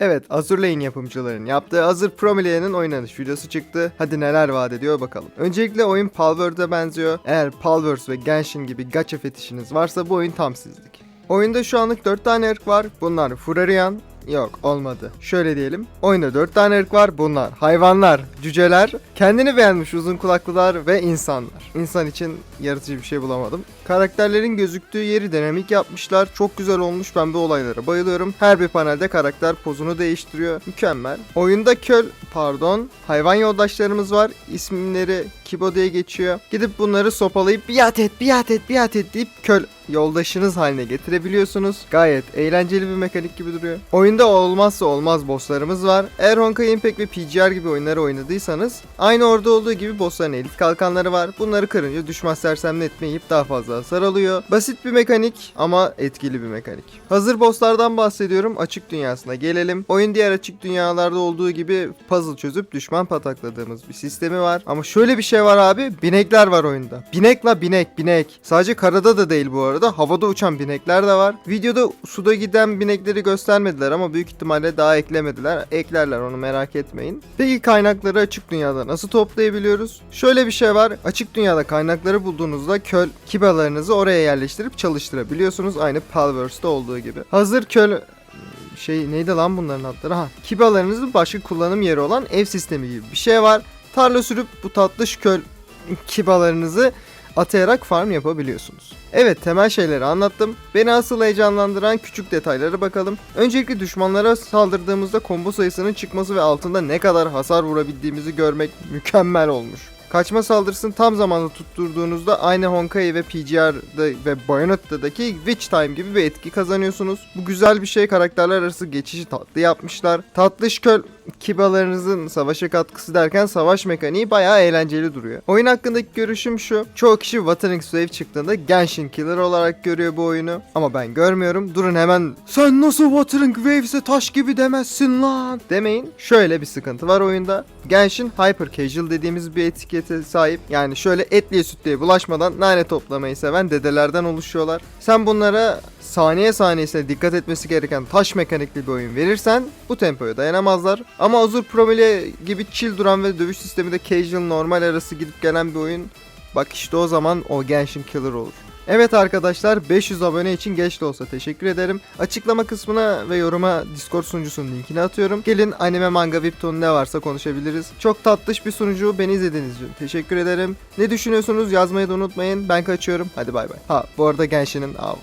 Evet Azur Lane yapımcıların yaptığı Azur Promilea'nın oynanış videosu çıktı. Hadi neler vaat ediyor bakalım. Öncelikle oyun Palworld'a benziyor. Eğer Palworld ve Genshin gibi gacha fetişiniz varsa bu oyun tam sizlik. Oyunda şu anlık 4 tane ırk var. Bunlar Furarian, Yok olmadı. Şöyle diyelim. Oyunda 4 tane ırk var. Bunlar hayvanlar, cüceler, kendini beğenmiş uzun kulaklılar ve insanlar. İnsan için yaratıcı bir şey bulamadım. Karakterlerin gözüktüğü yeri dinamik yapmışlar. Çok güzel olmuş. Ben bu olaylara bayılıyorum. Her bir panelde karakter pozunu değiştiriyor. Mükemmel. Oyunda köl, pardon, hayvan yoldaşlarımız var. İsimleri Kibo diye geçiyor. Gidip bunları sopalayıp biat et, biat et, biat et deyip köl yoldaşınız haline getirebiliyorsunuz. Gayet eğlenceli bir mekanik gibi duruyor. Oyunda olmazsa olmaz bosslarımız var. Eğer Honkai Impact ve PGR gibi oyunları oynadıysanız aynı orada olduğu gibi bossların elit kalkanları var. Bunları kırınca düşman sersemletmeyip daha fazla hasar alıyor. Basit bir mekanik ama etkili bir mekanik. Hazır bosslardan bahsediyorum. Açık dünyasına gelelim. Oyun diğer açık dünyalarda olduğu gibi puzzle çözüp düşman patakladığımız bir sistemi var. Ama şöyle bir şey var abi. Binekler var oyunda. Binek la binek binek. Sadece karada da değil bu arada. Havada uçan binekler de var. Videoda suda giden binekleri göstermediler ama büyük ihtimalle daha eklemediler. Eklerler onu merak etmeyin. Peki kaynakları açık dünyada nasıl toplayabiliyoruz? Şöyle bir şey var. Açık dünyada kaynakları bulduğunuzda köl kibalarınızı oraya yerleştirip çalıştırabiliyorsunuz. Aynı Palverse'de olduğu gibi. Hazır köl şey neydi lan bunların adları? Ha, kibalarınızın başka kullanım yeri olan ev sistemi gibi bir şey var. Tarla sürüp bu tatlış köl kibalarınızı atayarak farm yapabiliyorsunuz. Evet temel şeyleri anlattım. Beni asıl heyecanlandıran küçük detaylara bakalım. Öncelikle düşmanlara saldırdığımızda combo sayısının çıkması ve altında ne kadar hasar vurabildiğimizi görmek mükemmel olmuş. Kaçma saldırısını tam zamanlı tutturduğunuzda aynı Honkai ve PGR'da ve Bayonetta'daki Witch Time gibi bir etki kazanıyorsunuz. Bu güzel bir şey karakterler arası geçişi tatlı yapmışlar. Tatlış köl kibalarınızın savaşa katkısı derken savaş mekaniği bayağı eğlenceli duruyor. Oyun hakkındaki görüşüm şu. Çoğu kişi Watering Wave çıktığında Genshin Killer olarak görüyor bu oyunu. Ama ben görmüyorum. Durun hemen sen nasıl Watering Waves'e taş gibi demezsin lan demeyin. Şöyle bir sıkıntı var oyunda. Genshin Hyper Casual dediğimiz bir etikete sahip. Yani şöyle etliye sütlüye bulaşmadan nane toplamayı seven dedelerden oluşuyorlar. Sen bunlara saniye saniyesine dikkat etmesi gereken taş mekanikli bir oyun verirsen bu tempoya dayanamazlar. Ama Azur Promile gibi chill duran ve dövüş sistemi de casual normal arası gidip gelen bir oyun. Bak işte o zaman o Genshin Killer olur. Evet arkadaşlar 500 abone için geç de olsa teşekkür ederim. Açıklama kısmına ve yoruma Discord sunucusunun linkini atıyorum. Gelin anime manga webtoon ne varsa konuşabiliriz. Çok tatlış bir sunucu beni izlediğiniz için teşekkür ederim. Ne düşünüyorsunuz yazmayı da unutmayın. Ben kaçıyorum. Hadi bay bay. Ha bu arada Genshin'in av.